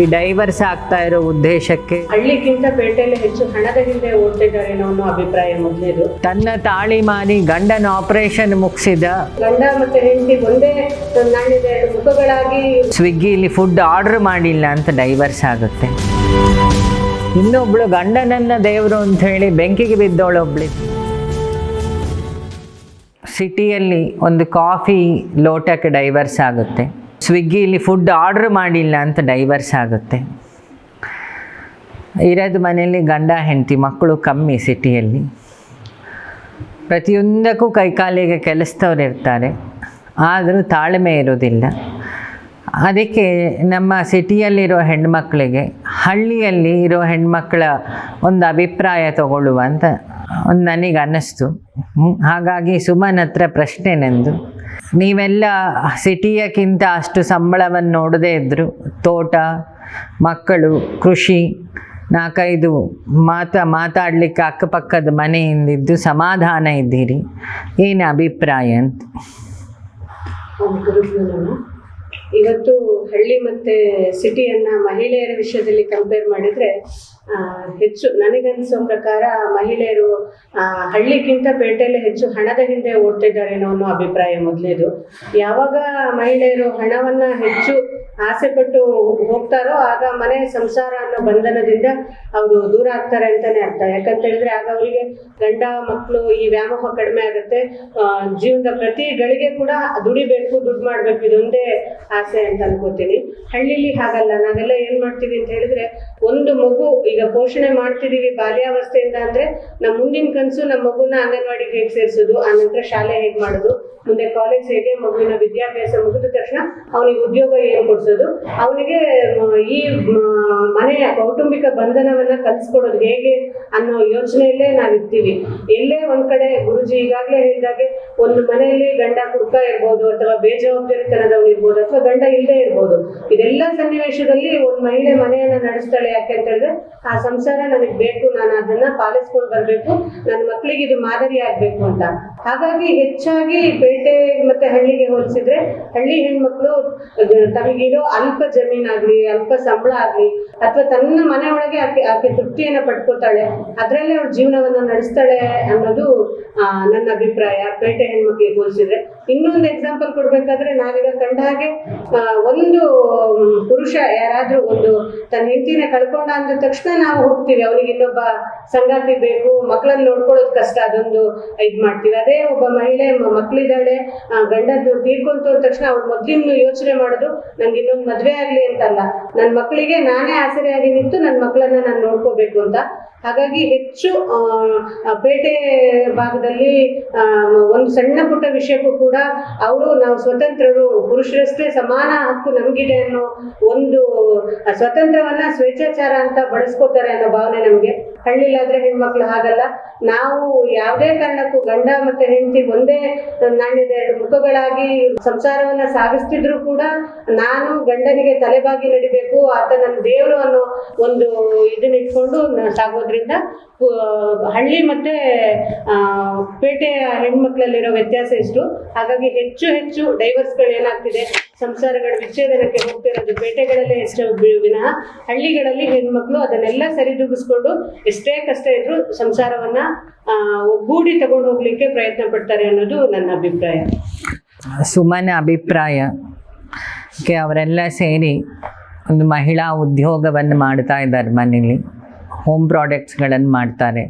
ಈ ಡೈವರ್ಸ್ ಆಗ್ತಾ ಇರೋ ಉದ್ದೇಶಕ್ಕೆ ಹಳ್ಳಿಗಿಂತ ಪೇಟೆಯಲ್ಲಿ ಹೆಚ್ಚು ಹಣದ ಹಿಂದೆ ಓಡ್ತಿದ್ದಾರೆ ಅನ್ನೋ ಅಭಿಪ್ರಾಯ ಮೊದಲೇದು ತನ್ನ ತಾಳಿ ಮಾರಿ ಗಂಡನ ಆಪರೇಷನ್ ಮುಗಿಸಿದ. ಗಂಡ ಮತ್ತೆ ಹೆಂಡತಿ ಒಂದೇ ಎರಡು ಮುಖಗಳಾಗಿ ಸ್ವಿಗ್ಗಿಲಿ ಫುಡ್ ಆರ್ಡರ್ ಮಾಡಿಲ್ಲ ಅಂತ ಡೈವರ್ಸ್ ಆಗುತ್ತೆ. ಇನ್ನೊಬ್ಳು ಗಂಡನನ್ನ ದೇವರು ಅಂತ ಹೇಳಿ ಬೆಂಕಿಗೆ ಬಿದ್ದವಳೊಬ್ಳಿ ಸಿಟಿಯಲ್ಲಿ ಒಂದು ಕಾಫಿ ಲೋಟಕ್ಕೆ ಡೈವರ್ಸ್ ಆಗುತ್ತೆ. ಸ್ವಿಗ್ಗಿಲಿ ಫುಡ್ ಆರ್ಡರ್ ಮಾಡಿಲ್ಲ ಅಂತ ಡೈವರ್ಸ್ ಆಗುತ್ತೆ. ಇರೋದು ಮನೆಯಲ್ಲಿ ಗಂಡ, ಹೆಂಡತಿ, ಮಕ್ಕಳು ಕಮ್ಮಿ ಸಿಟಿಯಲ್ಲಿ. ಪ್ರತಿಯೊಂದಕ್ಕೂ ಕೈಕಾಲಿಗೆ ಕೆಲಸದವ್ರು ಇರ್ತಾರೆ. ಆದರೂ ತಾಳ್ಮೆ ಇರೋದಿಲ್ಲ ಅದಕ್ಕೆ ನಮ್ಮ ಸಿಟಿಯಲ್ಲಿರೋ ಹೆಣ್ಮಕ್ಳಿಗೆ, ಹಳ್ಳಿಯಲ್ಲಿ ಇರೋ ಹೆಣ್ಮಕ್ಳ ಒಂದು ಅಭಿಪ್ರಾಯ ತಗೊಳ್ಳುವ ಅಂತ ನನಗೆ ಅನ್ನಿಸ್ತು. ಹಾಗಾಗಿ ಸುಮನ್ ಹತ್ರ ಪ್ರಶ್ನೆ ನಂದು ನೀವೆಲ್ಲ ಸಿಟಿಯಕ್ಕಿಂತ ಅಷ್ಟು ಸಂಬಳವನ್ನು ನೋಡದೇ ಇದ್ದರು ತೋಟ, ಮಕ್ಕಳು, ಕೃಷಿ, ನಾಲ್ಕೈದು ಮಾತಾ, ಮಾತಾಡಲಿಕ್ಕೆ ಅಕ್ಕಪಕ್ಕದ ಮನೆಯಿಂದಿದ್ದು ಸಮಾಧಾನ ಇದ್ದೀರಿ. ಏನು ಅಭಿಪ್ರಾಯ ಅಂತ? ಇವತ್ತು ಹಳ್ಳಿ ಮತ್ತೆ ಸಿಟಿಯನ್ನ ಮಹಿಳೆಯರ ವಿಷಯದಲ್ಲಿ ಕಂಪೇರ್ ಮಾಡಿದ್ರೆ ಹೆಚ್ಚು ನನಗನ್ಸೋ ಪ್ರಕಾರ ಮಹಿಳೆಯರು ಹಳ್ಳಿಗಿಂತ ಪೇಟೆಯಲ್ಲಿ ಹೆಚ್ಚು ಹಣದ ಹಿಂದೆ ಓಡ್ತಿದ್ದಾರೇನೋ ಅನ್ನೋ ಅಭಿಪ್ರಾಯ ಮೊದಲೇದು. ಯಾವಾಗ ಮಹಿಳೆಯರು ಹಣವನ್ನ ಹೆಚ್ಚು ಆಸೆ ಪಟ್ಟು ಹೋಗ್ತಾರೋ ಆಗ ಮನೆ ಸಂಸಾರ ಅನ್ನೋ ಬಂಧನದಿಂದ ಅವರು ದೂರ ಆಗ್ತಾರೆ ಅಂತಾನೆ ಅರ್ಥ. ಯಾಕಂತ ಹೇಳಿದ್ರೆ ಆಗ ಅವರಿಗೆ ಗಂಡ ಮಕ್ಕಳು ಈ ವ್ಯಾಮೋಹ ಕಡಿಮೆ ಆಗುತ್ತೆ. ಜೀವನದ ಪ್ರತಿ ಗಳಿಗೆ ಕೂಡ ದುಡಿಬೇಕು, ದುಡ್ಡು ಮಾಡ್ಬೇಕು, ಇದೊಂದೇ ಆಸೆ ಅಂತ ಅನ್ಕೋತೀನಿ. ಹಳ್ಳಿಲಿ ಹಾಗಲ್ಲ. ನಾವೆಲ್ಲ ಏನ್ ಮಾಡ್ತೀವಿ ಅಂತ ಹೇಳಿದ್ರೆ ಒಂದು ಮಗು ಈಗ ಪೋಷಣೆ ಮಾಡ್ತಿದೀವಿ ಬಾಲ್ಯಾವಸ್ಥೆಯಿಂದ ಅಂದ್ರೆ ನಮ್ಮ ಮುಂದಿನ ಕನಸು ನಮ್ಮ ಮಗುನ ಅಂಗನವಾಡಿಗೆ ಹೇಗೆ ಸೇರಿಸೋದು, ಆ ನಂತರ ಶಾಲೆ ಹೇಗೆ ಮಾಡೋದು, ಮುಂದೆ ಕಾಲೇಜ್ ಹೇಗೆ ಮಗುವಿನ ವಿದ್ಯಾಭ್ಯಾಸ ಮುಗಿದ ತಕ್ಷಣ ಅವನಿಗೆ ಉದ್ಯೋಗ ಏನು ಅವನಿಗೆ ಈ ಮನೆಯ ಕೌಟುಂಬಿಕ ಬಂಧನವನ್ನ ಕಲಿಸ್ಕೊಡೋದು ಹೇಗೆ ಅನ್ನೋ ಯೋಚನೆಯಲ್ಲೇ ನಾವಿರ್ತೀವಿ. ಎಲ್ಲೇ ಒಂದ್ ಕಡೆ ಗುರುಜಿ ಈಗಾಗಲೇ ಹೇಳಿದಾಗೆ ಒಂದು ಮನೆಯಲ್ಲಿ ಗಂಡ ಕುಡ್ಕ ಇರ್ಬೋದು ಅಥವಾ ಬೇಜವಾಬ್ದಾರಿತನದವನು ಇರ್ಬೋದು ಅಥವಾ ಗಂಡ ಇಲ್ಲದೆ ಇರ್ಬೋದು. ಇದೆಲ್ಲ ಸನ್ನಿವೇಶದಲ್ಲಿ ಒಂದು ಮಹಿಳೆ ಮನೆಯನ್ನ ನಡೆಸ್ತಾಳೆ ಯಾಕೆ ಅಂತ ಹೇಳಿದ್ರೆ ಆ ಸಂಸಾರ ನನಗೆ ಬೇಕು ನಾನು ಅದನ್ನ ಪಾಲಿಸ್ಕೊಂಡು ಬರ್ಬೇಕು ನನ್ನ ಮಕ್ಕಳಿಗೆ ಇದು ಮಾದರಿ ಆಗ್ಬೇಕು ಅಂತ. ಹಾಗಾಗಿ ಹೆಚ್ಚಾಗಿ ಪೇಟೆ ಮತ್ತೆ ಹಳ್ಳಿಗೆ ಹೋಲಿಸಿದ್ರೆ ಹಳ್ಳಿ ಹೆಣ್ಮಕ್ಳು ಅಹ್, ತಮಗಿರೋ ಅಲ್ಪ ಜಮೀನಾಗ್ಲಿ ಅಲ್ಪ ಸಂಬಳ ಆಗ್ಲಿ ಅಥವಾ ತನ್ನ ಮನೆ ಒಳಗೆ ಆಕೆ ಆಕೆ ತೃಪ್ತಿಯನ್ನ ಪಡ್ಕೋತಾಳೆ ಅದ್ರಲ್ಲೇ ಅವ್ರ ಜೀವನವನ್ನ ನಡೆಸ್ತಾಳೆ ಅನ್ನೋದು ಆ, ನನ್ನ ಅಭಿಪ್ರಾಯ. ಪೇಟೆ ಹೆಣ್ಮಕ್ಳಿಗೆ ಹೋಲಿಸಿದ್ರೆ. ಇನ್ನೊಂದು ಎಕ್ಸಾಂಪಲ್ ಕೊಡ್ಬೇಕಾದ್ರೆ ನಾವೀಗ ಕಂಡ ಹಾಗೆ ಒಂದು ಪುರುಷ ಯಾರಾದ್ರೂ ಒಂದು ತನ್ನ ಹೆಂಡತಿನ ಕಳ್ಕೊಂಡ ಅಂದ ತಕ್ಷಣ ನಾವು ಹೋಗ್ತೀವಿ. ಅವನಿಗೆ ಇನ್ನೊಬ್ಬ ಸಂಗಾತಿ ಬೇಕು ಮಕ್ಕಳನ್ನ ನೋಡ್ಕೊಳ್ಳೋದು ಕಷ್ಟ ಅದೊಂದು ಇದ್ ಮಾಡ್ತೀವಿ. ಅದೇ ಒಬ್ಬ ಮಹಿಳೆ ಮಕ್ಕಳಿದ್ದಾಳೆ ಗಂಡದ್ದು ತೀರ್ಕೊಂತು ಅಂದ ತಕ್ಷಣ ಅವ್ರು ಮೊದ್ಲಿನ ಯೋಚನೆ ಮಾಡೋದು ನನ್ಗೆ ಇನ್ನೊಂದು ಮದ್ವೆ ಆಗ್ಲಿ ಅಂತಲ್ಲ. ನನ್ನ ಮಕ್ಕಳಿಗೆ ನಾನೇ ಆಸರೆಯಾಗಿ ನಿಂತು ನನ್ನ ಮಕ್ಕಳನ್ನ ನಾನು ನೋಡ್ಕೋಬೇಕು ಅಂತ. ಹಾಗಾಗಿ ಹೆಚ್ಚು ಪೇಟೆ ಭಾಗದಲ್ಲಿ ಒಂದು ಸಣ್ಣ ಪುಟ್ಟ ವಿಷಯಕ್ಕೂ ಕೂಡ ಅವರು ನಾವು ಸ್ವತಂತ್ರರು, ಪುರುಷರಷ್ಟೇ ಸಮಾನ ಹಕ್ಕು ನಮಗಿದೆ ಅನ್ನೋ ಒಂದು ಸ್ವತಂತ್ರವನ್ನ ಸ್ವೇಚ್ಛಾಚಾರ ಅಂತ ಬಳಸ್ಕೋತಾರೆ ಅನ್ನೋ ಭಾವನೆ ನಮಗೆ. ಹಳ್ಳಿಲಾದ್ರೆ ಹೆಣ್ಮಕ್ಳು ಹಾಗಲ್ಲ. ನಾವು ಯಾವುದೇ ಕಾರಣಕ್ಕೂ ಗಂಡ ಮತ್ತೆ ಹೆಂಡತಿ ಒಂದೇ ನಾಣ್ಯದ ಎರಡು ಮುಖಗಳಾಗಿ ಸಂಸಾರವನ್ನ ಸಾಗಿಸ್ತಿದ್ರು ಕೂಡ ನಾನು ಗಂಡನಿಗೆ ತಲೆಬಾಗಿ ನಡಿಬೇಕು, ಆತ ನನ್ನ ದೇವರು ಅನ್ನೋ ಒಂದು ಇದನ್ನ ಇಟ್ಕೊಂಡು ಸಾಗೋದ್ರಿಂದ ಹಳ್ಳಿ ಮತ್ತೆ ಪೇಟೆಯ ಹೆಣ್ಮಕ್ಳಲ್ಲಿರೋ ವ್ಯತ್ಯಾಸ ಇಷ್ಟು ಹಾಗಾಗಿ ಹೆಚ್ಚು ಹೆಚ್ಚು ಡೈವರ್ಸ್ಗಳು ಏನಾಗ್ತಿದೆ? ಸಂಸಾರಗಳ ವಿಚ್ಛೇದನಕ್ಕೆ ಹೋಗ್ತಿರೋದು. ಪೇಟೆಗಳಲ್ಲೇ ಎಷ್ಟೋ ವಿನಃ ಹಳ್ಳಿಗಳಲ್ಲಿ ಹೆಣ್ಮಕ್ಳು ಅದನ್ನೆಲ್ಲ ಸರಿದೂಗಿಸ್ಕೊಂಡು ಎಷ್ಟೇ ಕಷ್ಟ ಇದ್ರು ಸಂಸಾರವನ್ನ ಒಗ್ಗೂಡಿ ತಗೊಂಡು ಹೋಗ್ಲಿಕ್ಕೆ ಪ್ರಯತ್ನ ಪಡ್ತಾರೆ ಅನ್ನೋದು ನನ್ನ ಅಭಿಪ್ರಾಯ. ಸುಮನ ಅಭಿಪ್ರಾಯ. ಅವರೆಲ್ಲ ಸೇರಿ ಒಂದು ಮಹಿಳಾ ಉದ್ಯೋಗವನ್ನು ಮಾಡ್ತಾ ಇದ್ದಾರೆ ಮನೇಲಿ ಹೋಮ್ ಪ್ರಾಡಕ್ಟ್ಸ್ಗಳನ್ನು ಮಾಡ್ತಾರೆ.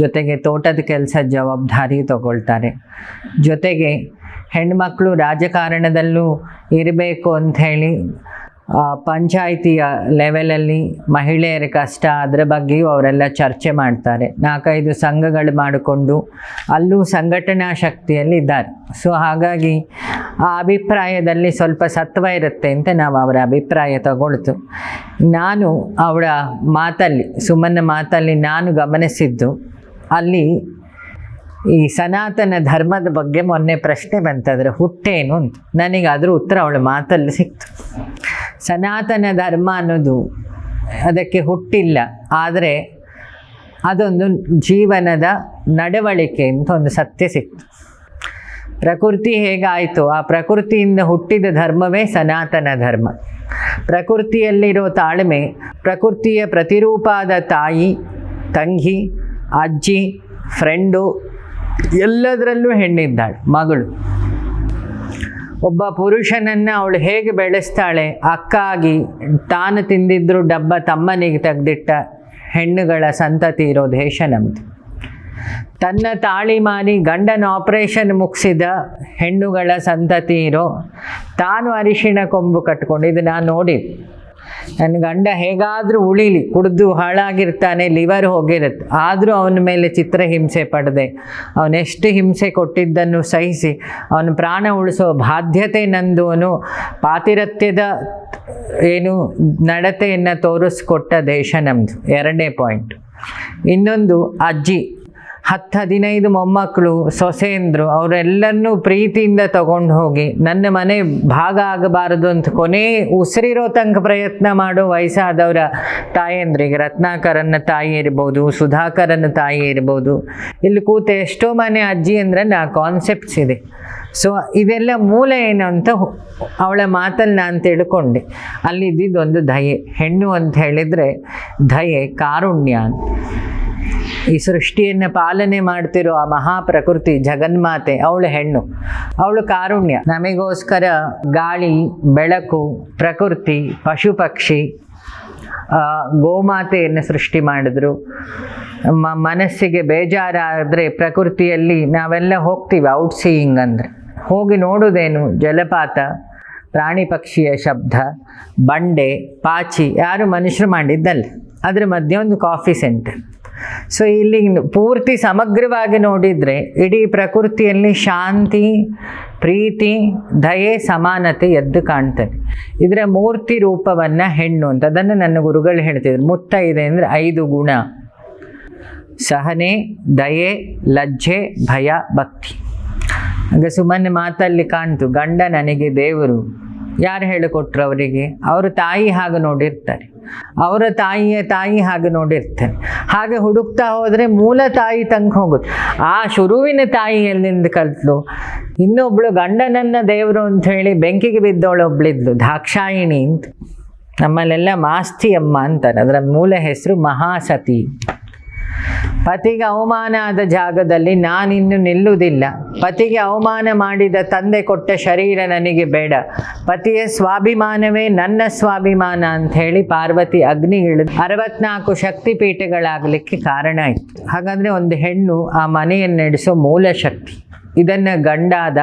ಜೊತೆಗೆ ತೋಟದ ಕೆಲಸ ಜವಾಬ್ದಾರಿ ತಗೊಳ್ತಾರೆ. ಜೊತೆಗೆ ಹೆಣ್ಮಕ್ಳು ರಾಜಕಾರಣದಲ್ಲೂ ಇರಬೇಕು ಅಂಥೇಳಿ ಪಂಚಾಯಿತಿಯ ಲೆವೆಲಲ್ಲಿ ಮಹಿಳೆಯರ ಕಷ್ಟ ಅದರ ಬಗ್ಗೆಯೂ ಅವರೆಲ್ಲ ಚರ್ಚೆ ಮಾಡ್ತಾರೆ. ನಾಲ್ಕೈದು ಸಂಘಗಳು ಮಾಡಿಕೊಂಡು ಅಲ್ಲೂ ಸಂಘಟನಾ ಶಕ್ತಿಯಲ್ಲಿ ಇದ್ದಾರೆ ಸೊ ಹಾಗಾಗಿ ಆ ಅಭಿಪ್ರಾಯದಲ್ಲಿ ಸ್ವಲ್ಪ ಸತ್ವ ಇರುತ್ತೆ ಅಂತ ನಾವು ಅವರ ಅಭಿಪ್ರಾಯ ತಗೊಳ್ತು. ನಾನು ಅವಳ ಮಾತಲ್ಲಿ ಸುಮ್ಮನ ಮಾತಲ್ಲಿ ನಾನು ಗಮನಿಸಿದ್ದು, ಅಲ್ಲಿ ಈ ಸನಾತನ ಧರ್ಮದ ಬಗ್ಗೆ ಮೊನ್ನೆ ಪ್ರಶ್ನೆ ಬಂತಂದ್ರೆ ಹುಟ್ಟೇನು ಅಂತ. ನನಗೆ ಅದ್ರ ಉತ್ತರ ಅವಳ ಮಾತಲ್ಲಿ ಸಿಕ್ತು. ಸನಾತನ ಧರ್ಮ ಅನ್ನೋದು ಅದಕ್ಕೆ ಹುಟ್ಟಿಲ್ಲ. ಆದರೆ ಅದೊಂದು ಜೀವನದ ನಡವಳಿಕೆ ಅಂತ ಒಂದು ಸತ್ಯ ಸಿಕ್ತು. ಪ್ರಕೃತಿ ಹೇಗಾಯಿತು? ಆ ಪ್ರಕೃತಿಯಿಂದ ಹುಟ್ಟಿದ ಧರ್ಮವೇ ಸನಾತನ ಧರ್ಮ. ಪ್ರಕೃತಿಯಲ್ಲಿರೋ ತಾಳ್ಮೆ, ಪ್ರಕೃತಿಯ ಪ್ರತಿರೂಪಾದ ತಾಯಿ, ತಂಗಿ, ಅಜ್ಜಿ ಫ್ರೆಂಡು ಎಲ್ಲದರಲ್ಲೂ ಹೆಣ್ಣಿದ್ದಾಳೆ, ಮಗಳು. ಒಬ್ಬ ಪುರುಷನನ್ನು ಅವಳು ಹೇಗೆ ಬೆಳೆಸ್ತಾಳೆ ಅಕ್ಕ ಆಗಿ ತಾನು ತಿಂದಿದ್ರು ಡಬ್ಬ ತಮ್ಮನಿಗೆ ತೆಗೆದಿಟ್ಟ ಹೆಣ್ಣುಗಳ ಸಂತತಿ ಇರೋ ದೇಶ ನಮ್ಮದು ತನ್ನ ತಾಳಿ ಮಾರಿ ಗಂಡನ ಆಪರೇಷನ್ ಮುಗಿಸಿದ ಹೆಣ್ಣುಗಳ ಸಂತತಿ ಇರೋ, ತಾನು ಅರಿಶಿಣ ಕೊಂಬು ಕಟ್ಕೊಂಡು ಇದು ನಾನು ನೋಡಿ ನನ್ನ ಗಂಡ ಹೇಗಾದರೂ ಉಳಿಲಿ, ಕುಡಿದು ಹಾಳಾಗಿರ್ತಾನೆ ಲಿವರ್ ಹೋಗಿರುತ್ತೆ. ಆದರೂ ಅವನ ಮೇಲೆ ಚಿತ್ರಹಿಂಸೆ ಪಡೆದೆ. ಅವನೆಷ್ಟು ಹಿಂಸೆ ಕೊಟ್ಟಿದ್ದನ್ನು ಸಹಿಸಿ, ಅವನ ಪ್ರಾಣ ಉಳಿಸೋ ಬಾಧ್ಯತೆ ನಂದು ಅವನು ಪಾತಿರತ್ಯದ ಏನು ನಡತೆಯನ್ನು ತೋರಿಸ್ಕೊಟ್ಟ ದೇಶ ನಮ್ಮದು ಎರಡನೇ ಪಾಯಿಂಟ್ ಇನ್ನೊಂದು ಅಜ್ಜಿ. ಹತ್ತು ಹದಿನೈದು ಮೊಮ್ಮಕ್ಕಳು ಸೊಸೆಂದ್ರು ಅವರೆಲ್ಲರನ್ನೂ ಪ್ರೀತಿಯಿಂದ ತಗೊಂಡು ಹೋಗಿ, ನನ್ನ ಮನೆ ಭಾಗ ಆಗಬಾರದು ಅಂತ ಕೊನೆ ಉಸಿರಿರೋ ತನಕ ಪ್ರಯತ್ನ ಮಾಡೋ ವಯಸ್ಸಾದವರ ತಾಯಂದ್ರಿಗೆ ರತ್ನಾಕರನ್ನ ತಾಯಿ ಇರ್ಬೋದು ಸುಧಾಕರನ ತಾಯಿ ಇರ್ಬೋದು. ಇಲ್ಲಿ ಕೂತ ಎಷ್ಟೋ ಮನೆ ಅಜ್ಜಿ ಅಂದ್ರೆ ನಾ ಕಾನ್ಸೆಪ್ಟ್ಸ್ ಇದೆ. ಸೊ ಇದೆಲ್ಲ ಮೂಲ ಏನು ಅಂತ ಅವಳ ಮಾತಲ್ಲಿ ನಾನು ತಿಳ್ಕೊಂಡೆ. ಇದ್ದಿದ್ದೊಂದು ದಯೆ. ಹೆಣ್ಣು ಅಂತ ಹೇಳಿದರೆ ದಯೆ, ಕಾರುಣ್ಯ ಅಂತ. ಈ ಸೃಷ್ಟಿಯನ್ನು ಪಾಲನೆ ಮಾಡ್ತಿರೋ ಆ ಮಹಾಪ್ರಕೃತಿ ಜಗನ್ಮಾತೆ, ಅವಳು ಹೆಣ್ಣು, ಅವಳು ಕಾರುಣ್ಯ. ನಮಗೋಸ್ಕರ ಗಾಳಿ, ಬೆಳಕು, ಪ್ರಕೃತಿ, ಪಶು ಪಕ್ಷಿ ಗೋಮಾತೆಯನ್ನು ಸೃಷ್ಟಿ ಮಾಡಿದ್ರು. ಮ, ಮನಸ್ಸಿಗೆ ಬೇಜಾರಾದರೆ ಪ್ರಕೃತಿಯಲ್ಲಿ ನಾವೆಲ್ಲ ಹೋಗ್ತೀವಿ ಔಟ್ ಸೀಯಿಂಗ್ ಅಂದರೆ. ಹೋಗಿ ನೋಡೋದೇನು? ಜಲಪಾತ, ಪ್ರಾಣಿ ಪಕ್ಷಿಯ ಶಬ್ದ, ಬಂಡೆ, ಪಾಚಿ, ಯಾರು ಮನುಷ್ಯರು ಮಾಡಿದ್ದಲ್ಲ. ಅದ್ರ ಮಧ್ಯೆ ಒಂದು ಕಾಫಿ ಸೆಂಟರ್ ಸೊ ಇಲ್ಲಿ ಪೂರ್ತಿ ಸಮಗ್ರವಾಗಿ ನೋಡಿದರೆ ಇಡೀ ಪ್ರಕೃತಿಯಲ್ಲಿ ಶಾಂತಿ, ಪ್ರೀತಿ, ದಯೆ, ಸಮಾನತೆ ಎದ್ದು ಕಾಣ್ತದೆ. ಇದರ ಮೂರ್ತಿ ರೂಪವನ್ನು ಹೆಣ್ಣು ಅಂತ, ಅದನ್ನು ನನ್ನ ಗುರುಗಳು ಹೇಳ್ತಿದ್ರು. ಮುತ್ತ ಇದೆ ಅಂದರೆ ಐದು ಗುಣ. ಸಹನೆ, ದಯೆ, ಲಜ್ಜೆ, ಭಯ, ಭಕ್ತಿ. ಹಾಗೆ ಸುಮ್ಮನೆ ಮಾತಲ್ಲಿ ಕಾಣ್ತು, ಗಂಡ ನನಗೆ ದೇವರು. ಯಾರು ಹೇಳಿಕೊಟ್ರು ಅವರಿಗೆ? ಅವರ ತಾಯಿ ಹಾಗೆ ನೋಡಿರ್ತಾರೆ. ಅವರ ತಾಯಿಯ ತಾಯಿ ಹಾಗೆ ನೋಡಿರ್ತಾರೆ. ಹಾಗೆ ಹುಡುಕ್ತಾ ಹೋದರೆ ಮೂಲ ತಾಯಿ ತಂಗ ಹೋಗುತ್ತೆ. ಆ ಶುರುವಿನ ತಾಯಿ ಎಲ್ಲಿಂದ ಕಲ್ತ್ಲು? ಇನ್ನೊಬ್ಳು ಗಂಡನನ್ನ ದೇವರು ಅಂತ ಹೇಳಿ ಬೆಂಕಿಗೆ ಬಿದ್ದವಳು ಒಬ್ಳಿದ್ಲು, ದಾಕ್ಷಾಯಿಣಿ ಅಂತ. ನಮ್ಮಲ್ಲೆಲ್ಲ ಮಾಸ್ತಿ ಅಮ್ಮ ಅಂತಾರೆ. ಅದರ ಮೂಲ ಹೆಸರು ಮಹಾಸತಿ. ಪತಿಗೆ ಅವಮಾನ ಆದ ಜಾಗದಲ್ಲಿ ನಾನಿನ್ನು ನಿಲ್ಲುವುದಿಲ್ಲ. ಪತಿಗೆ ಅವಮಾನ ಮಾಡಿದ ತಂದೆ ಕೊಟ್ಟ ಶರೀರ ನನಗೆ ಬೇಡ. ಪತಿಯ ಸ್ವಾಭಿಮಾನವೇ ನನ್ನ ಸ್ವಾಭಿಮಾನ ಅಂತ ಹೇಳಿ ಪಾರ್ವತಿ ಅಗ್ನಿ ಇಳಿದು ಅರವತ್ನಾಲ್ಕು ಶಕ್ತಿ ಪೀಠಗಳಾಗಲಿಕ್ಕೆ ಕಾರಣ ಆಯಿತು. ಹಾಗಾದರೆ ಒಂದು ಹೆಣ್ಣು ಆ ಮನೆಯನ್ನು ನಡೆಸೋ ಮೂಲ ಶಕ್ತಿ. ಇದನ್ನು ಗಂಡಾದ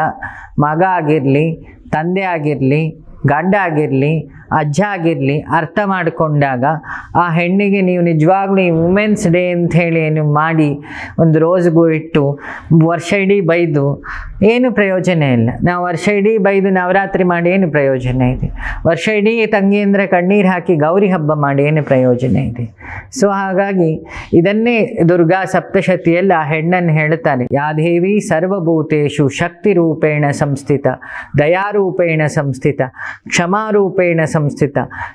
ಮಗ ಆಗಿರಲಿ, ತಂದೆ ಆಗಿರಲಿ, ಗಂಡ ಆಗಿರಲಿ ಅಜ್ಜ ಆಗಿರಲಿ, ಅರ್ಥ ಮಾಡಿಕೊಂಡಾಗ ಆ ಹೆಣ್ಣಿಗೆ ನೀವು ನಿಜವಾಗ್ಲೂ ಈ ವುಮೆನ್ಸ್ ಡೇ ಅಂತ ಹೇಳಿ ಏನು ಮಾಡಿ ಒಂದು ರೋಸ್ಗೂ ಇಟ್ಟು ವರ್ಷ ಇಡೀ ಬೈದು ಏನು ಪ್ರಯೋಜನ ಇಲ್ಲ. ನಾವು ವರ್ಷ ಇಡೀ ಬೈದು ನವರಾತ್ರಿ ಮಾಡಿ ಏನು ಪ್ರಯೋಜನ ಇದೆ? ವರ್ಷ ಇಡೀ ತಂಗಿ ಅಂದರೆ ಕಣ್ಣೀರು ಹಾಕಿ ಗೌರಿ ಹಬ್ಬ ಮಾಡಿ ಏನು ಪ್ರಯೋಜನ ಇದೆ? ಸೊ ಹಾಗಾಗಿ ಇದನ್ನೇ ದುರ್ಗಾ ಸಪ್ತಶತಿಯಲ್ಲಿ ಆ ಹೆಣ್ಣನ್ನು ಹೇಳ್ತಾರೆ ಯಾದೇವಿ ಸರ್ವಭೂತೇಶು ಶಕ್ತಿ ರೂಪೇಣ ಸಂಸ್ಥಿತ, ದಯಾರೂಪೇಣ ಸಂಸ್ಥಿತ, ಕ್ಷಮಾರೂಪೇಣ ಸಂಸ್ಥಿತ.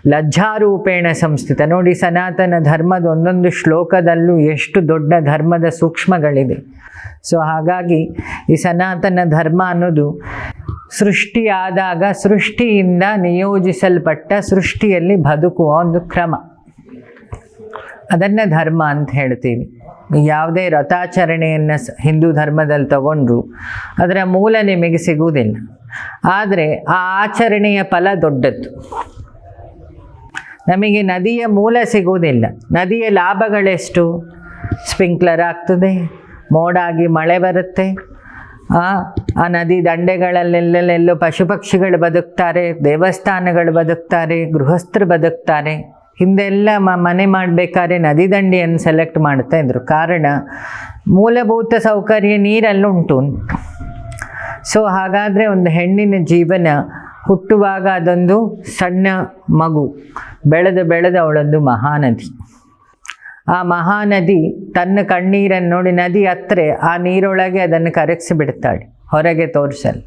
ಲಜ್ಜಾರೂಪೇಣ ಸಂಸ್ಥಿತ. ನೋಡಿ ಸನಾತನ ಧರ್ಮದ ಒಂದೊಂದು ಶ್ಲೋಕದಲ್ಲೂ ಎಷ್ಟು ದೊಡ್ಡ ಧರ್ಮದ ಸೂಕ್ಷ್ಮಗಳಿದೆ. ಸೊ ಹಾಗಾಗಿ ಈ ಸನಾತನ ಧರ್ಮ ಅನ್ನೋದು ಸೃಷ್ಟಿಯಾದಾಗ ಸೃಷ್ಟಿಯಿಂದ ನಿಯೋಜಿಸಲ್ಪಟ್ಟ ಸೃಷ್ಟಿಯಲ್ಲಿ ಬದುಕುವ ಒಂದು ಕ್ರಮ. ಅದನ್ನು ಧರ್ಮ ಅಂತ ಹೇಳ್ತೀವಿ. ಯಾವುದೇ ರಥಾಚರಣೆಯನ್ನು ಹಿಂದೂ ಧರ್ಮದಲ್ಲಿ ತಗೊಂಡ್ರು ಅದರ ಮೂಲ ನಿಮಗೆ ಸಿಗುವುದಿಲ್ಲ. ಆದರೆ ಆ ಆಚರಣೆಯ ಫಲ ದೊಡ್ಡದ್ದು. ನಮಗೆ ನದಿಯ ಮೂಲ ಸಿಗುವುದಿಲ್ಲ. ನದಿಯ ಲಾಭಗಳೆಷ್ಟು? ಸ್ಪ್ರಿಂಕ್ಲರ್ ಆಗ್ತದೆ, ಮೋಡಾಗಿ ಮಳೆ ಬರುತ್ತೆ. ಆ ನದಿ ದಂಡೆಗಳಲ್ಲೆಲ್ಲೆಲ್ಲೋ ಪಶು ಪಕ್ಷಿಗಳು ಬದುಕ್ತಾರೆ, ದೇವಸ್ಥಾನಗಳು ಬದುಕ್ತಾರೆ, ಗೃಹಸ್ಥರು ಬದುಕ್ತಾರೆ. ಹಿಂದೆಲ್ಲ ಮನೆ ಮಾಡಬೇಕಾದ್ರೆ ನದಿ ದಂಡೆಯನ್ನು ಸೆಲೆಕ್ಟ್ ಮಾಡ್ತಾ ಇದ್ರು. ಕಾರಣ, ಮೂಲಭೂತ ಸೌಕರ್ಯ ನೀರಲ್ಲುಂಟು. ಸೊ, ಹಾಗಾದರೆ ಒಂದು ಹೆಣ್ಣಿನ ಜೀವನ ಹುಟ್ಟುವಾಗ ಅದೊಂದು ಸಣ್ಣ ಮಗು, ಬೆಳೆದು ಬೆಳೆದು ಅವಳೊಂದು ಮಹಾನದಿ. ಆ ಮಹಾನದಿ ತನ್ನ ಕಣ್ಣೀರನ್ನು ನೋಡಿ ನದಿ ಹತ್ರೆ ಆ ನೀರೊಳಗೆ ಅದನ್ನು ಕರಗಿಸಿ ಬಿಡ್ತಾಳೆ ಹೊರಗೆ ತೋರಿಸಲ್ಲ.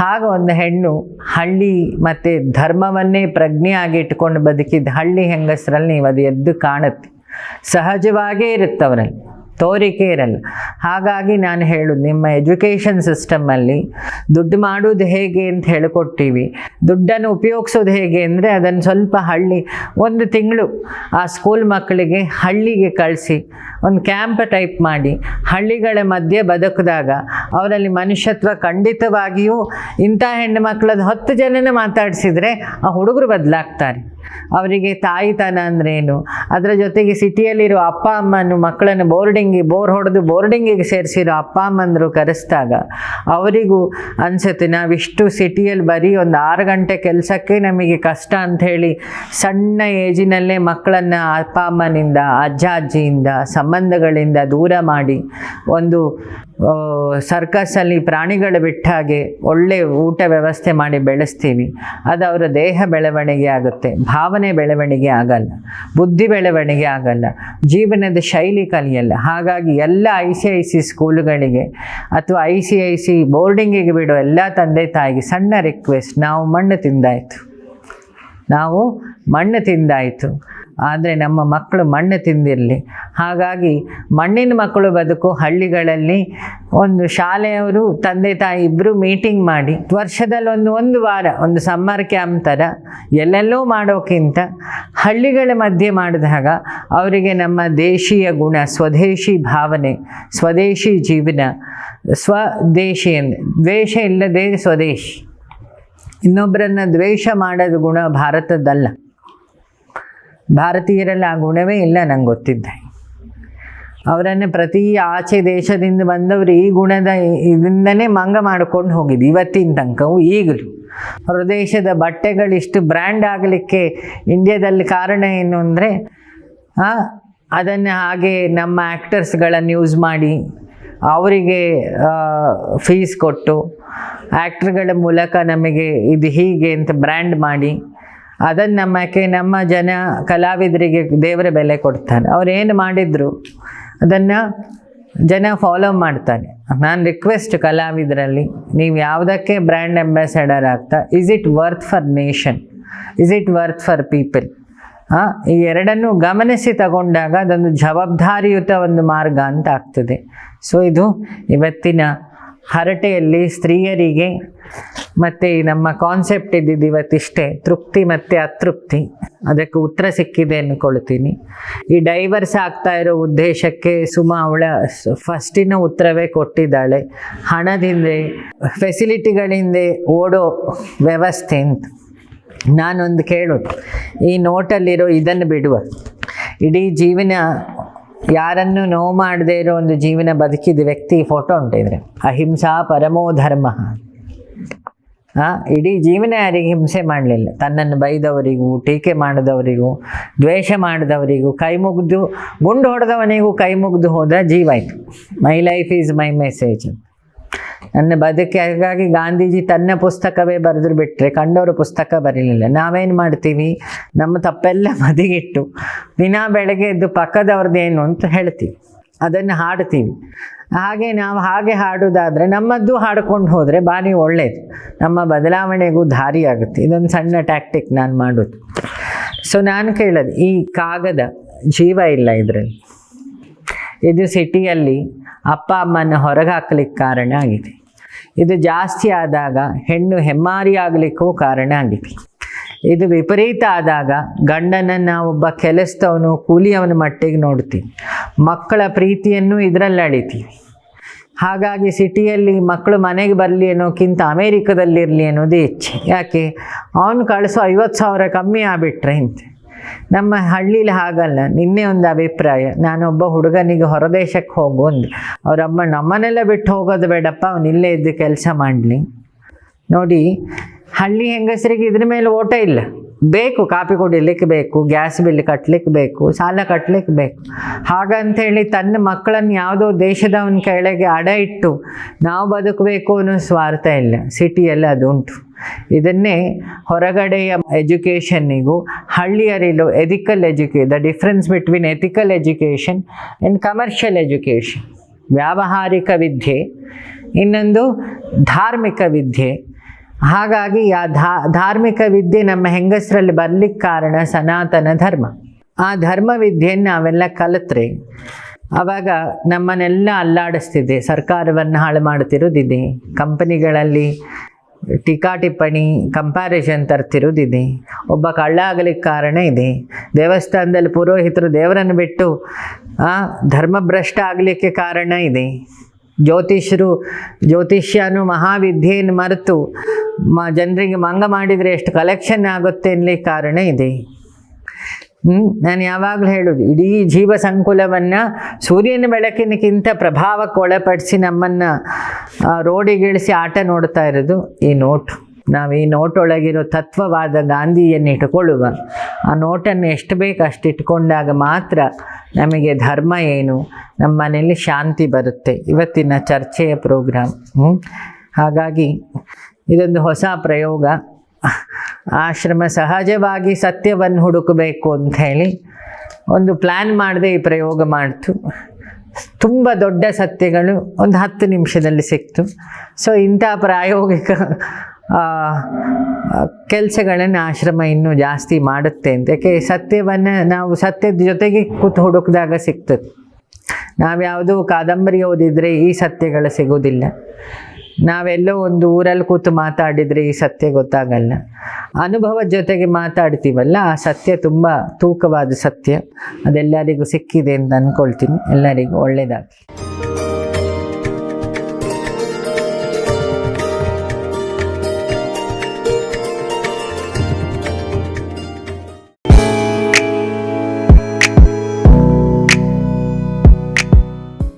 ಹಾಗ ಒಂದು ಹೆಣ್ಣು ಹಳ್ಳಿ ಮತ್ತು ಧರ್ಮವನ್ನೇ ಪ್ರಜ್ಞೆಯಾಗಿ ಇಟ್ಕೊಂಡು ಬದುಕಿದ ಹಳ್ಳಿ ಹೆಂಗಸರಲ್ಲಿ ನೀವು ಅದು ಎದ್ದು ಕಾಣುತ್ತೆ. ಸಹಜವಾಗೇ ಇರುತ್ತೆ ಅವರಲ್ಲಿ ತೋರಿಕೆ ಇರಲ್ಲ ಹಾಗಾಗಿ ನಾನು ಹೇಳು ನಿಮ್ಮ ಎಜುಕೇಷನ್ ಸಿಸ್ಟಮಲ್ಲಿ ದುಡ್ಡು ಮಾಡೋದು ಹೇಗೆ ಅಂತ ಹೇಳಿಕೊಡ್ತೀವಿ ದುಡ್ಡನ್ನು ಉಪಯೋಗಿಸೋದು ಹೇಗೆ ಅಂದರೆ ಅದನ್ನು ಸ್ವಲ್ಪ ಹಳ್ಳಿ, ಒಂದು ತಿಂಗಳು ಆ ಸ್ಕೂಲ್ ಮಕ್ಕಳಿಗೆ ಹಳ್ಳಿಗೆ ಕಳಿಸಿ, ಒಂದು ಕ್ಯಾಂಪ್ ಟೈಪ್ ಮಾಡಿ, ಹಳ್ಳಿಗಳ ಮಧ್ಯೆ ಬದುಕಿದಾಗ ಅವರಲ್ಲಿ ಮನುಷ್ಯತ್ವ ಖಂಡಿತವಾಗಿಯೂ ಇಂಥ ಹೆಣ್ಣು ಮಕ್ಕಳದ್ದು ಹತ್ತು ಜನನ ಮಾತಾಡಿಸಿದರೆ ಆ ಹುಡುಗರು ಬದಲಾಗ್ತಾರೆ. ಅವರಿಗೆ ತಾಯಿತನ ಅಂದ್ರೇನು? ಅದರ ಜೊತೆಗೆ ಸಿಟಿಯಲ್ಲಿರೋ ಅಪ್ಪ ಅಮ್ಮನು ಮಕ್ಕಳನ್ನು ಬೋರ್ಡಿಂಗ್, ಬೋರ್ ಹೊಡೆದು ಬೋರ್ಡಿಂಗಿಗೆ ಸೇರಿಸಿರೋ ಅಪ್ಪ ಅಮ್ಮಂದರು ಕರೆಸಿದಾಗ ಅವರಿಗೂ ಅನಿಸುತ್ತೆ, ನಾವಿಷ್ಟು ಸಿಟಿಯಲ್ಲಿ ಬರೀ ಒಂದು ಆರು ಗಂಟೆ ಕೆಲಸಕ್ಕೆ ನಮಗೆ ಕಷ್ಟ ಅಂಥೇಳಿ ಸಣ್ಣ ಏಜಿನಲ್ಲೇ ಮಕ್ಕಳನ್ನು ಅಪ್ಪ ಅಮ್ಮನಿಂದ, ಅಜ್ಜ, ಅಜ್ಜಿಯಿಂದ, ಸಂಬಂಧಗಳಿಂದ ದೂರ ಮಾಡಿ ಒಂದು ಸರ್ಕಸಲ್ಲಿ ಪ್ರಾಣಿಗಳು ಬಿಟ್ಟ ಹಾಗೆ ಒಳ್ಳೆ ಊಟ ವ್ಯವಸ್ಥೆ ಮಾಡಿ ಬೆಳೆಸ್ತೀವಿ. ಅದು ಅವರ ದೇಹ ಬೆಳವಣಿಗೆ ಆಗುತ್ತೆ. ಭಾವನೆ ಬೆಳವಣಿಗೆ ಆಗಲ್ಲ. ಬುದ್ಧಿ ಬೆಳವಣಿಗೆ ಆಗಲ್ಲ. ಜೀವನದ ಶೈಲಿ ಕಲಿಯಲ್ಲ. ಹಾಗಾಗಿ ಎಲ್ಲ ಐ ಸಿ ಐ ಸಿ ಸ್ಕೂಲುಗಳಿಗೆ ಅಥವಾ ಐ ಸಿ ಐ ಸಿ ಬೋರ್ಡಿಂಗಿಗೆ ಬಿಡೋ ಎಲ್ಲ ತಂದೆ ತಾಯಿಗೆ ಸಣ್ಣ ರಿಕ್ವೆಸ್ಟ್ ನಾವು ಮಣ್ಣು ತಿಂದಾಯಿತು. ನಾವು ಮಣ್ಣು ತಿಂದಾಯಿತು. ಆದರೆ ನಮ್ಮ ಮಕ್ಕಳು ಮಣ್ಣು ತಿಂದಿರಲಿ. ಹಾಗಾಗಿ ಮಣ್ಣಿನ ಮಕ್ಕಳು ಬದುಕು ಹಳ್ಳಿಗಳಲ್ಲಿ ಒಂದು ಶಾಲೆಯವರು ತಂದೆ ತಾಯಿ ಇಬ್ಬರು ಮೀಟಿಂಗ್ ಮಾಡಿ ವರ್ಷದಲ್ಲಿ ಒಂದು ಒಂದು ವಾರ, ಒಂದು ಸಮ್ಮರ್ ಕ್ಯಾಂಪ್ ಥರ ಎಲ್ಲೆಲ್ಲೋ ಮಾಡೋಕ್ಕಿಂತ ಹಳ್ಳಿಗಳ ಮಧ್ಯೆ ಮಾಡಿದಾಗ ಅವರಿಗೆ ನಮ್ಮ ದೇಶೀಯ ಗುಣ, ಸ್ವದೇಶಿ ಭಾವನೆ, ಸ್ವದೇಶಿ ಜೀವನ, ಸ್ವದೇಶಿ ಅಂದರೆ ದ್ವೇಷ ಇಲ್ಲದೆ ಸ್ವದೇಶಿ. ಇನ್ನೊಬ್ಬರನ್ನು ದ್ವೇಷ ಮಾಡೋದು ಗುಣ ಭಾರತದ್ದಲ್ಲ ಭಾರತೀಯರಲ್ಲಿ ಆ ಗುಣವೇ ಇಲ್ಲ ನಂಗೆ ಗೊತ್ತಿದ್ದೆ. ಅವರನ್ನು ಪ್ರತಿ ಆಚೆ ದೇಶದಿಂದ ಬಂದವರು ಈ ಗುಣದ ಇದರಿಂದನೇ ಮಂಗ ಮಾಡ್ಕೊಂಡು ಹೋಗಿದ್ದು ಇವತ್ತಿನ ತನಕವು ಈಗಲೂ. ಹೊರದೇಶದ ಬಟ್ಟೆಗಳಿಷ್ಟು ಬ್ರ್ಯಾಂಡ್ ಆಗಲಿಕ್ಕೆ ಇಂಡಿಯಾದಲ್ಲಿ ಕಾರಣ ಏನು ಅಂದರೆ ಅದನ್ನು ಹಾಗೆ ನಮ್ಮ ಆ್ಯಕ್ಟರ್ಸ್ಗಳನ್ನು ಯೂಸ್ ಮಾಡಿ ಅವರಿಗೆ ಫೀಸ್ ಕೊಟ್ಟು ಆ್ಯಕ್ಟ್ರ್ಗಳ ಮೂಲಕ ನಮಗೆ ಇದು ಹೀಗೆ ಅಂತ ಬ್ರ್ಯಾಂಡ್ ಮಾಡಿ. ಅದನ್ನು ನಮ್ಮಕ್ಕೆ ನಮ್ಮ ಜನ ಕಲಾವಿದರಿಗೆ ದೇವರ ಬೆಲೆ ಕೊಡ್ತಾನೆ. ಏನು ಮಾಡಿದ್ರು, ಅದನ್ನು ಜನ ಫಾಲೋ ಮಾಡ್ತಾನೆ. ನಾನು ರಿಕ್ವೆಸ್ಟ್ ಕಲಾವಿದರಲ್ಲಿ, ನೀವು ಯಾವುದಕ್ಕೆ ಬ್ರ್ಯಾಂಡ್ ಅಂಬಾಸಡರ್ ಆಗ್ತಾ is it worth for nation is it worth for people ಈ ಎರಡನ್ನು ಗಮನಿಸಿ ತಗೊಂಡಾಗ ಅದೊಂದು ಜವಾಬ್ದಾರಿಯುತ ಒಂದು ಮಾರ್ಗ ಅಂತ ಆಗ್ತದೆ. ಸೊ ಇದು ಇವತ್ತಿನ ಹರಟೆಯಲ್ಲಿ ಸ್ತ್ರೀಯರಿಗೆ ಮತ್ತು ನಮ್ಮ ಕಾನ್ಸೆಪ್ಟ್ ಇದ್ದಿದ್ದು ಇವತ್ತಿಷ್ಟೇ, ತೃಪ್ತಿ ಮತ್ತು ಅತೃಪ್ತಿ. ಅದಕ್ಕೆ ಉತ್ತರ ಸಿಕ್ಕಿದೆ ಅಂದ್ಕೊಳ್ತೀನಿ ಈ ಡೈವರ್ಸ್ ಆಗ್ತಾ ಇರೋ ಉದ್ದೇಶಕ್ಕೆ ಸುಮ ಅವಳ ಫಸ್ಟಿನ ಉತ್ತರವೇ ಕೊಟ್ಟಿದ್ದಾಳೆ. ಹಣದಿಂದ ಫೆಸಿಲಿಟಿಗಳಿಂದ ಓಡೋ ವ್ಯವಸ್ಥೆ ಅಂತ. ನಾನೊಂದು ಕೇಳೋದು ಈ ನೋಟಲ್ಲಿರೋ ಇದನ್ನು ಬಿಡುವ. ಇಡೀ ಜೀವನ ಯಾರನ್ನು ನೋವು ಮಾಡದೇ ಇರೋ ಒಂದು ಜೀವನ ಬದುಕಿದ ವ್ಯಕ್ತಿ ಫೋಟೋ ಉಂಟಿದ್ರೆ ಅಹಿಂಸಾ ಪರಮೋ ಧರ್ಮ. ಆ ಇಡೀ ಜೀವನ ಯಾರಿಗೆ ಹಿಂಸೆ ಮಾಡಲಿಲ್ಲ. ತನ್ನನ್ನು ಬೈದವರಿಗೂ, ಟೀಕೆ ಮಾಡಿದವರಿಗೂ, ದ್ವೇಷ ಮಾಡಿದವರಿಗೂ, ಕೈ ಮುಗಿದು, ಗುಂಡು ಹೊಡೆದವನಿಗೂ ಕೈ ಮುಗಿದು ಹೋದ ಜೀವ ಆಯಿತು my life is my message ನನ್ನ ಬದುಕಿಗಾಗಿ ಗಾಂಧೀಜಿ ತನ್ನ ಪುಸ್ತಕವೇ ಬರೆದ್ರು ಬಿಟ್ಟರೆ ಕಂಡವರು ಪುಸ್ತಕ ಬರೀಲಿಲ್ಲ. ನಾವೇನು ಮಾಡ್ತೀವಿ? ನಮ್ಮ ತಪ್ಪೆಲ್ಲ ಬದಿಗಿಟ್ಟು ದಿನ ಬೆಳಗ್ಗೆ ಎದ್ದು ಪಕ್ಕದವ್ರದ್ದೇನು ಅಂತ ಹೇಳ್ತೀವಿ. ಅದನ್ನು ಹಾಡ್ತೀವಿ. ಹಾಗೆ ನಾವು ಹಾಗೆ ಹಾಡೋದಾದರೆ ನಮ್ಮದ್ದು ಹಾಡ್ಕೊಂಡು ಹೋದರೆ ಭಾರಿ ಒಳ್ಳೆಯದು ನಮ್ಮ ಬದಲಾವಣೆಗೂ ದಾರಿ ಆಗುತ್ತೆ ಇದೊಂದು ಸಣ್ಣ ಟ್ಯಾಕ್ಟಿಕ್ ನಾನು ಮಾಡೋದು. ಸೊ ನಾನು ಕೇಳೋದು, ಈ ಕಾಗದ ಜೀವ ಇಲ್ಲ ಇದರಲ್ಲಿ. ಇದು ಸಿಟಿಯಲ್ಲಿ ಅಪ್ಪ ಅಮ್ಮನ ಹೊರಗೆ ಹಾಕ್ಲಿಕ್ಕೆ ಕಾರಣ ಆಗಿದೆ. ಇದು ಜಾಸ್ತಿ ಆದಾಗ ಹೆಣ್ಣು ಹೆಮ್ಮಾರಿ ಆಗಲಿಕ್ಕೂ ಕಾರಣ ಆಗಿದೆ. ಇದು ವಿಪರೀತ ಆದಾಗ ಗಂಡನನ್ನು ಒಬ್ಬ ಕೆಲಸದವನು, ಕೂಲಿಯವನ ಮಟ್ಟಿಗೆ ನೋಡ್ತೀವಿ ಮಕ್ಕಳ ಪ್ರೀತಿಯನ್ನು ಇದರಲ್ಲಿ ಅಳಿತೀವಿ ಹಾಗಾಗಿ ಸಿಟಿಯಲ್ಲಿ ಮಕ್ಕಳು ಮನೆಗೆ ಬರಲಿ ಅನ್ನೋಕ್ಕಿಂತ ಅಮೇರಿಕದಲ್ಲಿರಲಿ ಅನ್ನೋದು ಹೆಚ್ಚು ಯಾಕೆ? ಅವನು ಕಳಿಸೋ ಐವತ್ತು ಸಾವಿರ ಕಮ್ಮಿ ಆಗಿಬಿಟ್ರೆ ಇಂತೆ ನಮ್ಮ ಹಳ್ಳೀಲಿ ಹಾಗಲ್ಲ, ನಿನ್ನೆ ಒಂದು ಅಭಿಪ್ರಾಯ. ನಾನೊಬ್ಬ ಹುಡುಗನಿಗೆ ಹೊರದೇಶಕ್ಕೆ ಹೋಗು ಅಂದೆ. ಅವರಮ್ಮ ನಮ್ಮನೆಲ್ಲ ಬಿಟ್ಟು ಹೋಗೋದು ಬೇಡಪ್ಪ ಅವನಿಲ್ಲೇ ಇದ್ದು ಕೆಲಸ ಮಾಡಲಿ. ನೋಡಿ ಹಳ್ಳಿ ಹೆಂಗಸರಿಗೆ ಇದ್ರ ಮೇಲೆ ಓಟ ಇಲ್ಲ. ಬೇಕು, ಕಾಪಿ ಕುಡಿಲಿಕ್ಕೆ ಬೇಕು, ಗ್ಯಾಸ್ ಬಿಲ್ ಕಟ್ಟಲಿಕ್ಕೆ ಬೇಕು, ಸಾಲ ಕಟ್ಟಲಿಕ್ಕೆ ಬೇಕು. ಹಾಗಂತೇಳಿ ತನ್ನ ಮಕ್ಕಳನ್ನು ಯಾವುದೋ ದೇಶದವನ ಕೆಳಗೆ ಅಡ ಇಟ್ಟು ನಾವು ಬದುಕಬೇಕು ಅನ್ನೋ ಸ್ವಾರ್ಥ ಇಲ್ಲ. ಸಿಟಿಯಲ್ಲಿ ಅದುಂಟು ಇದನ್ನೇ ಹೊರಗಡೆಯ ಎಜುಕೇಷನ್ನಿಗೂ ಹಳ್ಳಿಯರಿಲು ethical ಎಜುಕೇ the difference between ethical education and commercial education ವ್ಯಾವಹಾರಿಕ ವಿದ್ಯೆ, ಇನ್ನೊಂದು ಧಾರ್ಮಿಕ ವಿದ್ಯೆ. ಹಾಗಾಗಿ ಆ ಧಾರ್ಮಿಕ ವಿದ್ಯೆ ನಮ್ಮ ಹೆಂಗಸರಲ್ಲಿ ಬರ್ಲಿಕ್ಕೆ ಕಾರಣ ಸನಾತನ ಧರ್ಮ. ಆ ಧರ್ಮ ವಿದ್ಯೆಯನ್ನು ನಾವೆಲ್ಲ ಕಲಿತ್ರೆ ಆವಾಗ ನಮ್ಮನ್ನೆಲ್ಲ ಅಲ್ಲಾಡಿಸ್ತಿದೆ ಸರ್ಕಾರವನ್ನು ಹಾಳು ಮಾಡ್ತಿರೋದಿದೆ ಕಂಪನಿಗಳಲ್ಲಿ ಟೀಕಾ ಟಿಪ್ಪಣಿ ಕಂಪ್ಯಾರಿಷನ್ ತರ್ತಿರೋದಿದೆ, ಒಬ್ಬ ಕಳ್ಳ ಆಗಲಿಕ್ಕೆ ಕಾರಣ ಇದೆ. ದೇವಸ್ಥಾನದಲ್ಲಿ ಪುರೋಹಿತರು ದೇವರನ್ನು ಬಿಟ್ಟು ಧರ್ಮಭ್ರಷ್ಟ ಆಗಲಿಕ್ಕೆ ಕಾರಣ ಇದೆ. ಜ್ಯೋತಿಷ್ಯರು ಜ್ಯೋತಿಷ್ಯನು ಮಹಾವಿದ್ಯೆಯನ್ನು ಮರೆತು ಮ, ಜನರಿಗೆ ಮಂಗ ಮಾಡಿದರೆ ಎಷ್ಟು ಕಲೆಕ್ಷನ್ ಆಗುತ್ತೆ ಅನ್ನಲಿಕ್ಕೆ ಕಾರಣ ಇದೆ. ನಾನು ಯಾವಾಗಲೂ ಹೇಳೋದು, ಇಡೀ ಜೀವ ಸಂಕುಲವನ್ನು ಸೂರ್ಯನ ಬೆಳಕಿನಕ್ಕಿಂತ ಪ್ರಭಾವಕ್ಕೆ ಒಳಪಡಿಸಿ ನಮ್ಮನ್ನು ರೋಡಿಗಿಳಿಸಿ ಆಟ ನೋಡ್ತಾ ಇರೋದು ಈ ನೋಟು. ನಾವು ಈ ನೋಟೊಳಗಿರೋ ತತ್ವವಾದ ಗಾಂಧಿಯನ್ನು ಇಟ್ಟುಕೊಳ್ಳುವ ಆ ನೋಟನ್ನು ಎಷ್ಟು ಬೇಕು ಅಷ್ಟು ಇಟ್ಕೊಂಡಾಗ ಮಾತ್ರ ನಮಗೆ ಧರ್ಮ ಏನು, ನಮ್ಮ ಮನೆಯಲ್ಲಿ ಶಾಂತಿ ಬರುತ್ತೆ. ಇವತ್ತಿನ ಚರ್ಚೆಯ ಪ್ರೋಗ್ರಾಮ್? ಹಾಗಾಗಿ ಇದೊಂದು ಹೊಸ ಪ್ರಯೋಗ. ಆಶ್ರಮ ಸಹಜವಾಗಿ ಸತ್ಯವನ್ನು ಹುಡುಕಬೇಕು ಅಂತ ಹೇಳಿ ಒಂದು ಪ್ಲ್ಯಾನ್ ಮಾಡದೆ ಈ ಪ್ರಯೋಗ ಮಾಡ್ತು. ತುಂಬ ದೊಡ್ಡ ಸತ್ಯಗಳು ಒಂದು ಹತ್ತು ನಿಮಿಷದಲ್ಲಿ ಸಿಕ್ತು. ಸೊ ಇಂಥ ಪ್ರಾಯೋಗಿಕ ಕೆಲಸಗಳನ್ನು ಆಶ್ರಮ ಇನ್ನೂ ಜಾಸ್ತಿ ಮಾಡುತ್ತೆ ಅಂತ. ಯಾಕೆ ಸತ್ಯವನ್ನು ನಾವು ಸತ್ಯದ ಜೊತೆಗೆ ಕೂತು ಹುಡುಕಿದಾಗ ಸಿಗ್ತದೆ. ನಾವ್ಯಾವುದೋ ಕಾದಂಬರಿ ಓದಿದರೆ ಈ ಸತ್ಯಗಳು ಸಿಗೋದಿಲ್ಲ. ನಾವೆಲ್ಲೋ ಒಂದು ಊರಲ್ಲಿ ಕೂತು ಮಾತಾಡಿದರೆ ಈ ಸತ್ಯ ಗೊತ್ತಾಗಲ್ಲ. ಅನುಭವದ ಜೊತೆಗೆ ಮಾತಾಡ್ತೀವಲ್ಲ, ಆ ಸತ್ಯ ತುಂಬ ತೂಕವಾದ ಸತ್ಯ. ಅದೆಲ್ಲರಿಗೂ ಸಿಕ್ಕಿದೆ ಅಂತ ಅಂದ್ಕೊಳ್ತೀನಿ ಎಲ್ಲರಿಗೂ ಒಳ್ಳೆಯದಾಗಲಿ